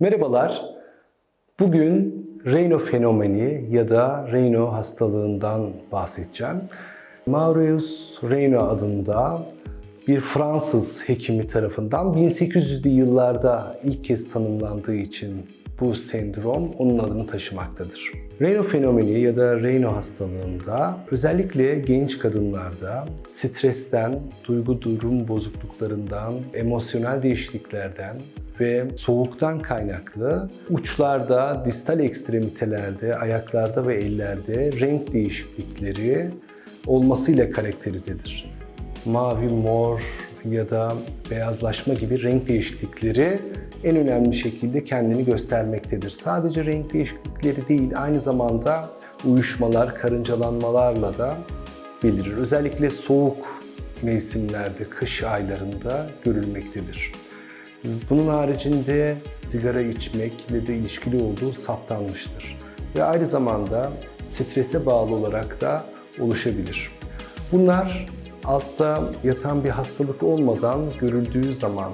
Merhabalar. Bugün Raynaud fenomeni ya da Raynaud hastalığından bahsedeceğim. Marius Raynaud adında bir Fransız hekimi tarafından 1800'lü yıllarda ilk kez tanımlandığı için bu sendrom onun adını taşımaktadır. Raynaud fenomeni ya da Raynaud hastalığında özellikle genç kadınlarda stresten, duygu durum bozukluklarından, emosyonel değişikliklerden ve soğuktan kaynaklı uçlarda, distal ekstremitelerde, ayaklarda ve ellerde renk değişiklikleri olmasıyla karakterizedir. Mavi, mor ya da beyazlaşma gibi renk değişiklikleri en önemli şekilde kendini göstermektedir. Sadece renk değişiklikleri değil, aynı zamanda uyuşmalar, karıncalanmalarla da belirir. Özellikle soğuk mevsimlerde, kış aylarında görülmektedir. Bunun haricinde sigara içmekle de ilişkili olduğu saptanmıştır. Ve aynı zamanda strese bağlı olarak da oluşabilir. Bunlar altta yatan bir hastalık olmadan görüldüğü zaman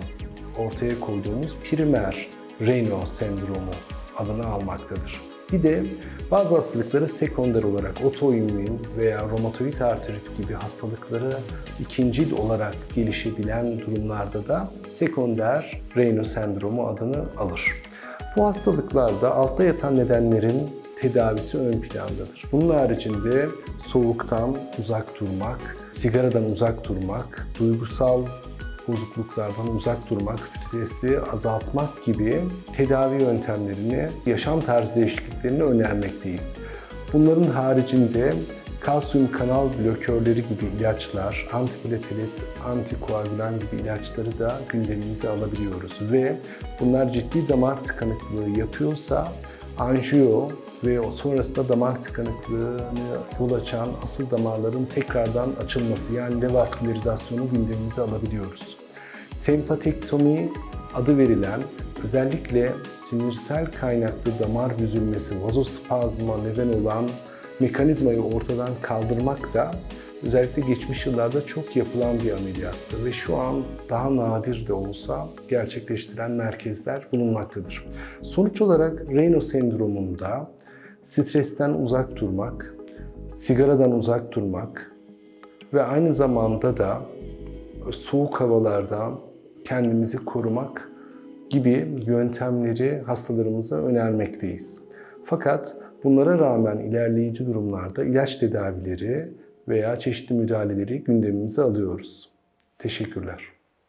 ortaya koyduğumuz primer Raynaud sendromu adını almaktadır. Bir de bazı hastalıkları sekonder olarak otoimmün veya romatoid artrit gibi hastalıkları ikincil olarak gelişebilen durumlarda da sekonder Raynaud sendromu adını alır. Bu hastalıklarda altta yatan nedenlerin tedavisi ön plandadır. Bunun haricinde soğuktan uzak durmak, sigaradan uzak durmak, duygusal bozukluklardan uzak durmak, stresi azaltmak gibi tedavi yöntemlerini, yaşam tarzı değişikliklerini önermekteyiz. Bunların haricinde kalsiyum kanal blokörleri gibi ilaçlar, antiplatelet, antikoagülan gibi ilaçları da gündemimize alabiliyoruz ve bunlar ciddi damar tıkanıklığı yapıyorsa anjiyo ve sonrasında damar tıkanıklığını yol açan asıl damarların tekrardan açılması yani revaskülerizasyonu gündemimize alabiliyoruz. Sempatektomi adı verilen özellikle sinirsel kaynaklı damar büzülmesi, vazospazma neden olan mekanizmayı ortadan kaldırmak da özellikle geçmiş yıllarda çok yapılan bir ameliyattır ve şu an daha nadir de olsa gerçekleştiren merkezler bulunmaktadır. Sonuç olarak Raynaud sendromunda stresten uzak durmak, sigaradan uzak durmak ve aynı zamanda da soğuk havalardan kendimizi korumak gibi yöntemleri hastalarımıza önermekteyiz. Fakat bunlara rağmen ilerleyici durumlarda ilaç tedavileri veya çeşitli müdahaleleri gündemimize alıyoruz. Teşekkürler.